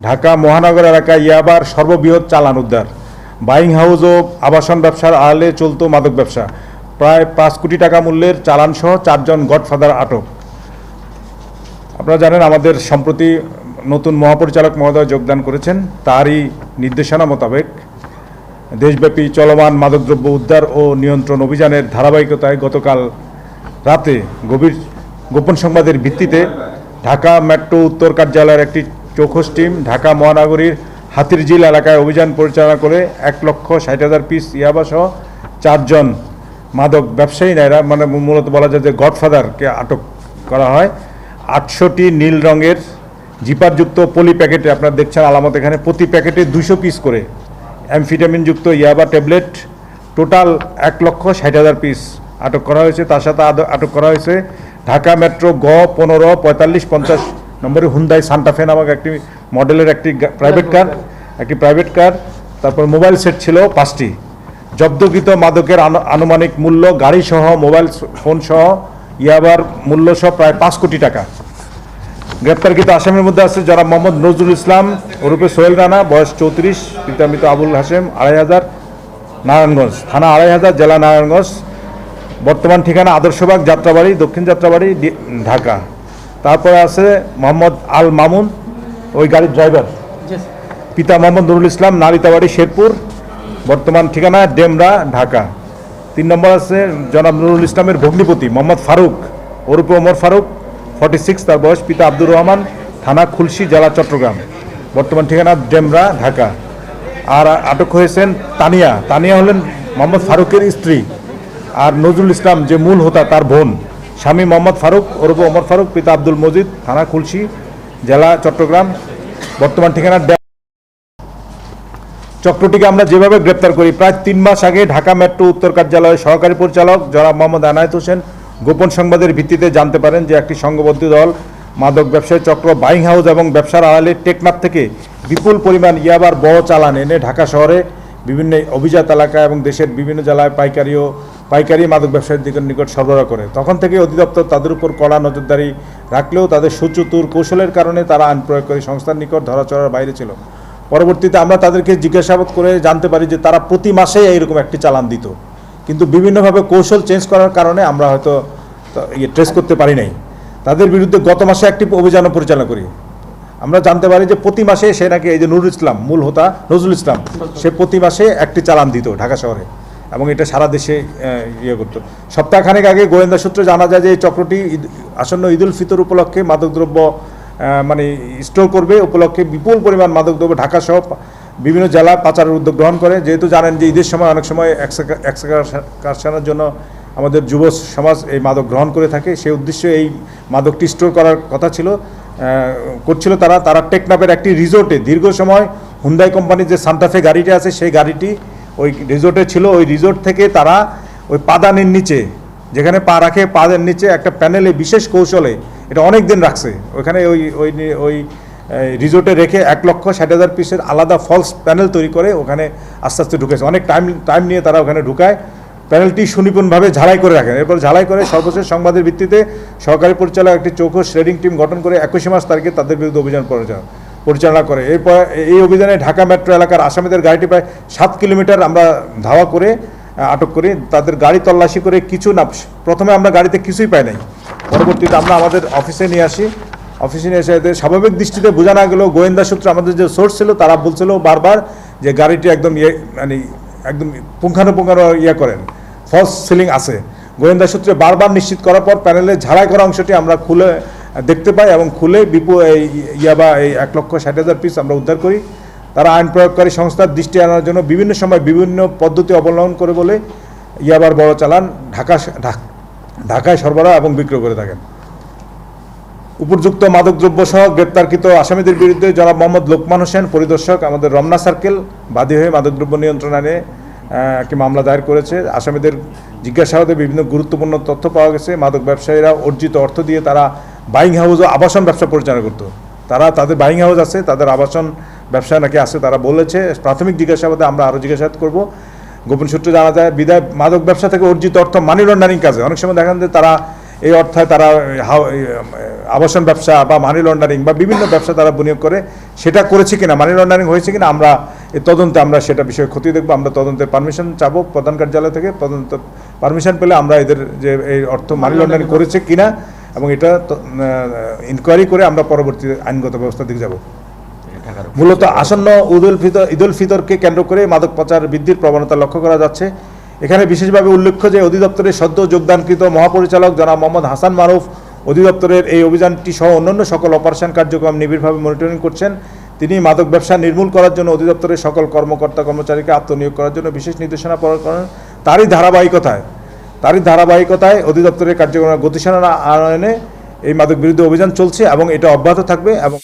ঢাকা মহানগর এলাকায় ইয়াবার সর্ববৃহৎ চালান উদ্ধার। বাইং হাউস ও আবাসন ব্যবসার আড়ালে চলত মাদক ব্যবসা। প্রায় পাঁচ কোটি টাকা মূল্যের চালানসহ চারজন গডফাদার আটক। আপনারা জানেন, আমাদের সম্প্রতি নতুন মহাপরিচালক মহোদয় যোগদান করেছেন। তারই নির্দেশনা মোতাবেক দেশব্যাপী চলমান মাদকদ্রব্য উদ্ধার ও নিয়ন্ত্রণ অভিযানের ধারাবাহিকতায় গতকাল রাতে গভীর গোপন সংবাদের ভিত্তিতে ঢাকা মেট্রো উত্তর কার্যালয়ের একটি চৌখস টিম ঢাকা মহানগরীর হাতিরঝিল এলাকায় অভিযান পরিচালনা করে এক লক্ষ ষাট হাজার পিস ইয়াবাসহ চারজন মাদক ব্যবসায়ী নাইরা মানে মূলত বলা যায় যে গডফাদারকে আটক করা হয়। আটশোটি নীল রঙের জিপারযুক্ত পলি প্যাকেটে আপনারা দেখছেন আলামত এখানে। প্রতি প্যাকেটে দুশো পিস করে অ্যামফিটামিনযুক্ত ইয়াবা ট্যাবলেট, টোটাল এক লক্ষ ষাট হাজার পিস আটক করা হয়েছে। তার সাথে আটক করা হয়েছে ঢাকা মেট্রো গ পনেরো পঁয়তাল্লিশ পঞ্চাশ নম্বরে হুন্দাই সান্টাফে নামক একটি মডেলের একটি প্রাইভেট কার একটি প্রাইভেট কার তারপর মোবাইল সেট ছিল পাঁচটি। জব্দকৃত মাদকের আনুমানিক মূল্য গাড়ি সহ মোবাইল ফোন সহ ইয়াবার মূল্য সহ প্রায় পাঁচ কোটি টাকা। গ্রেপ্তারকৃত আসামির মধ্যে আছে যারা মোহাম্মদ নজরুল ইসলাম ওরূপে সোহেল রানা বয়স চৌত্রিশ পিতামিত আবুল হাসেম আড়াই হাজার নারায়ণগঞ্জ থানা আড়াই হাজার জেলা নারায়ণগঞ্জ। বর্তমান ঠিকানা আদর্শবাগ যাত্রাবাড়ি দক্ষিণ যাত্রাবাড়ি ঢাকা। তারপরে আছে মোহাম্মদ আল মামুন ওই গাড়ির ড্রাইভার পিতা মোহাম্মদ নুরুল ইসলাম নারিতাবাড়ি শেরপুর বর্তমান ঠিকানা ডেমরা ঢাকা। তিন নম্বর আছে জনাব নুরুল ইসলামের ভগ্নিপতি মোহাম্মদ ফারুক ওরূপে ওমর ফারুক ফর্টি সিক্স তার বয়স পিতা আব্দুর রহমান থানা খুলশি জেলা চট্টগ্রাম। বর্তমান ঠিকানা ডেমরা ঢাকা। আর আটক হয়েছেন তানিয়া। তানিয়া হলেন মোহাম্মদ ফারুকের স্ত্রী। আর নজরুল ইসলাম যে মূল হোতা তার বোন। স্বামী মোহাম্মদ ফারুক, ওরূপে ওমর ফারুক, পিতা আব্দুল মজিদ, থানা খুলশি, জেলা চট্টগ্রাম, বর্তমান ঠিকানা চক্রটিকে আমরা যেভাবে গ্রেপ্তার করি, প্রায় তিন মাস আগে ঢাকা মেট্রো উত্তর কার্যালয়ের সহকারী পরিচালক জনাব মোহাম্মদ আনায়েত হোসেন গোপন সংবাদের ভিত্তিতে জানতে পারেন যে একটি সংঘবদ্ধ দল, মাদক ব্যবসায়ী চক্র বাইং হাউস এবং ব্যবসার আড়ালে টেকনাফ থেকে বিপুল পরিমাণ ইয়াবার বড় চালান এনে ঢাকা শহরে বিভিন্ন অভিজাত এলাকা এবং দেশের বিভিন্ন জেলায় পাইকারি ও পাইকারি মাদক ব্যবসায়ীদের নিকট সরবরাহ করে। তখন থেকে অধিদপ্তর তাদের উপর কড়া নজরদারি রাখলেও তাদের সুচতুর কৌশলের কারণে তারা আইন প্রয়োগকারী সংস্থার নিকট ধরাচড়ার বাইরে ছিল। পরবর্তীতে আমরা তাদেরকে জিজ্ঞাসাবাদ করে জানতে পারি যে তারা প্রতি মাসেই এইরকম একটি চালান দিত। কিন্তু বিভিন্নভাবে কৌশল চেঞ্জ করার কারণে আমরা হয়তো ইয়ে ট্রেস করতে পারি নাই। তাদের বিরুদ্ধে গত মাসে একটি অভিযানও পরিচালনা করি। আমরা জানতে পারি যে প্রতি মাসে সে নাকি এই যে নুরুল ইসলাম, মূল হোতা নজরুল ইসলাম, সে প্রতি মাসে একটি চালান দিত ঢাকা শহরে। এবং এটা সারা দেশে ইয়ে করতো। সপ্তাহখানেক আগে গোয়েন্দা সূত্রে জানা যায় যে এই চক্রটি ঈদ, আসন্ন ঈদুল ফিতর উপলক্ষে মাদকদ্রব্য মানে স্টোর করবে। উপলক্ষে বিপুল পরিমাণ মাদকদ্রব্য ঢাকা সহ বিভিন্ন জেলা পাচারের উদ্যোগ গ্রহণ করে। যেহেতু জানেন যে ঈদের সময় অনেক সময় এক্সকারশনের জন্য আমাদের যুব সমাজ এই মাদক গ্রহণ করে থাকে। সেই উদ্দেশ্যে এই মাদকটি স্টোর করার কথা ছিল করছিল তারা। তারা টেকনাপের একটি রিসোর্টে দীর্ঘ সময় হুন্দাই কোম্পানির যে সান্তাফে গাড়িটি আছে, সেই গাড়িটি ওই রিজোর্টে ছিল, ওই রিজোর্ট থেকে তারা ওই পাদানের নিচে, যেখানে পা রাখে পাদের নিচে একটা প্যানেলে বিশেষ কৌশলে, এটা অনেক দিন রাখছে। ওখানে ওই ওই ওই রিজোর্টে রেখে এক লক্ষ ষাট হাজার পিসের আলাদা ফলস প্যানেল তৈরি করে ওখানে আস্তে আস্তে ঢুকেছে। অনেক টাইম টাইম নিয়ে তারা ওখানে ঢুকায়। প্যানেলটি সুনিপুণভাবে ঝালাই করে রাখেন। এরপর ঝালাই করে সর্বশেষ সংবাদের ভিত্তিতে সহকারী পরিচালক একটি চৌকো শ্রেডিং টিম গঠন করে একুশে মাস তারিখে তাদের বিরুদ্ধে অভিযান পরিচালনা। পরিচালনা করে। এরপর এই অভিযানে ঢাকা মেট্রো এলাকার আসামিদের গাড়িটি প্রায় সাত কিলোমিটার আমরা ধাওয়া করে আটক করি। তাদের গাড়ি তল্লাশি করে কিছু না, প্রথমে আমরা গাড়িতে কিছুই পাই নাই। পরবর্তীতে আমরা আমাদের অফিসে নিয়ে আসি। অফিসে নিয়ে এসে স্বাভাবিক দৃষ্টিতে বোঝা না গেলেও গোয়েন্দা সূত্রে আমাদের যে সোর্স ছিল, তারা বলছিল বারবার যে গাড়িটি একদম ইয়ে মানে একদম পুঙ্খানুপুঙ্খানু ইয়ে করেন। ফলস সিলিং আছে। গোয়েন্দা সূত্রে বারবার নিশ্চিত করার পর প্যানেলের ঝাড়াই করা অংশটি আমরা খুলে দেখতে পাই এবং খুলে বিপু এই ইয়াবা এই এক লক্ষ ষাট হাজার পিস আমরা উদ্ধার করি। তারা আইন প্রয়োগকারী সংস্থার দৃষ্টি আনার জন্য বিভিন্ন সময় বিভিন্ন পদ্ধতি অবলম্বন করে বলে ইয়াবার বড় চালান ঢাকা ঢাকায় সরবরাহ এবং বিক্রয় করে থাকেন। উপযুক্ত মাদকদ্রব্য সহ গ্রেপ্তারকৃত আসামিদের বিরুদ্ধে জনাব মোহাম্মদ লোকমান হোসেন, পরিদর্শক আমাদের রমনা সার্কেল বাদী হয়ে মাদকদ্রব্য নিয়ন্ত্রণ আইনে একটি মামলা দায়ের করেছে। আসামিদের জিজ্ঞাসাবাদে বিভিন্ন গুরুত্বপূর্ণ তথ্য পাওয়া গেছে। মাদক ব্যবসায়ীরা অর্জিত অর্থ দিয়ে তারা বাইং হাউস ও আবাসন ব্যবসা পরিচালনা করতো। তারা তাদের বাইং হাউস আছে, তাদের আবাসন ব্যবসা নাকি আছে, তারা বলেছে, প্রাথমিক জিজ্ঞাসাবাদে আমরা আরও জিজ্ঞাসাবাদ করব। গোপন সূত্রে জানা যায় বিদায় মাদক ব্যবসা থেকে অর্জিত অর্থ মানি লন্ডারিং কাজে। অনেক সময় দেখেন যে তারা এই অর্থে তারা আবাসন ব্যবসা বা মানি লন্ডারিং বা বিভিন্ন ব্যবসা তারা বিনিয়োগ করে। সেটা করেছে কিনা মানি লন্ডারিং হয়েছে কিনা, আমরা এই তদন্তে আমরা সেটা বিষয়ে ক্ষতি দেখব। আমরা তদন্তের পারমিশন চাবো প্রধান কার্যালয় থেকে, তদন্ত পারমিশন পেলে আমরা এদের যে এই অর্থ মানি লন্ডারিং করেছে কিনা এবং এটা ইনকোয়ারি করে আমরা পরবর্তী আইনগত ব্যবস্থা দিকে যাব। মূলত আসন্ন উদুল ফিতর ঈদুল ফিতরকে কেন্দ্র করে মাদক পাচার বৃদ্ধির প্রবণতা লক্ষ্য করা যাচ্ছে। এখানে বিশেষভাবে উল্লেখ্য যে অধিদপ্তরের সদ্য যোগদানকৃত মহাপরিচালক জনাব মোহাম্মদ হাসান মারুফ অধিদপ্তরের এই অভিযানটি সহ অন্যান্য সকল অপারেশন কার্যক্রম নিবিড়ভাবে মনিটরিং করছেন। তিনি মাদক ব্যবসা নির্মূল করার জন্য অধিদপ্তরের সকল কর্মকর্তা কর্মচারীকে আত্মনিয়োগ করার জন্য বিশেষ নির্দেশনা প্রদান করেন। তারই ধারাবাহিকতায় তারই ধারাবাহিকতায় অধিদপ্তরের কার্যক্রম গতিশীলতা আনয়নে এই মাদক বিরুদ্ধে অভিযান চলছে এবং এটা অব্যাহত থাকবে এবং